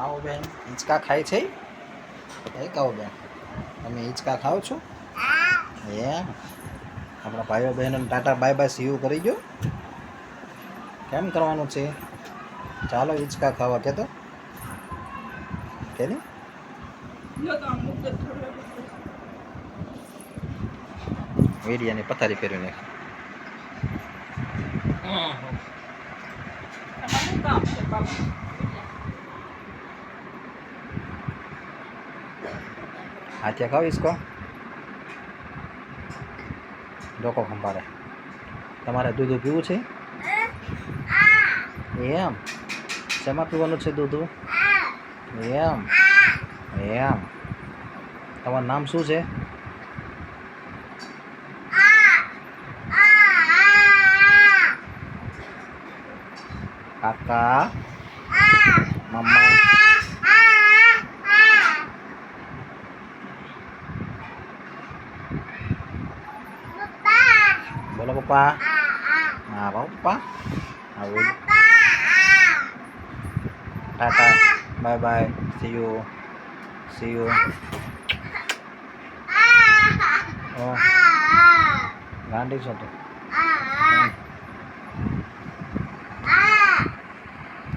આવો બેન હિંચકા ખાય છે? એ કહો બેન તમે હિંચકા ખાઓ છો? એમ આપણા ભાઈઓ બહેનોને ટાટા બાય બાય સીયુ કરી ગયો કેમ કરવાનું છે? ચાલો હિંચકા ખાવા કે તો. કે નહીં? વીડિયાની પથારી ફેરવી નાખ. હાથિયા ખાવ હિંચકો ડોકો ખંભારે તમારે દૂધ પીવું છે એમ શેમાં પીવાનું છે દૂધ એમ એમ તમારું નામ શું છે કાકા મમ્મા Bola papa. Nah, papa. Halo. Papa. Tata. Bye bye. See you. See you. Ah. Oh. Gandeng satu. So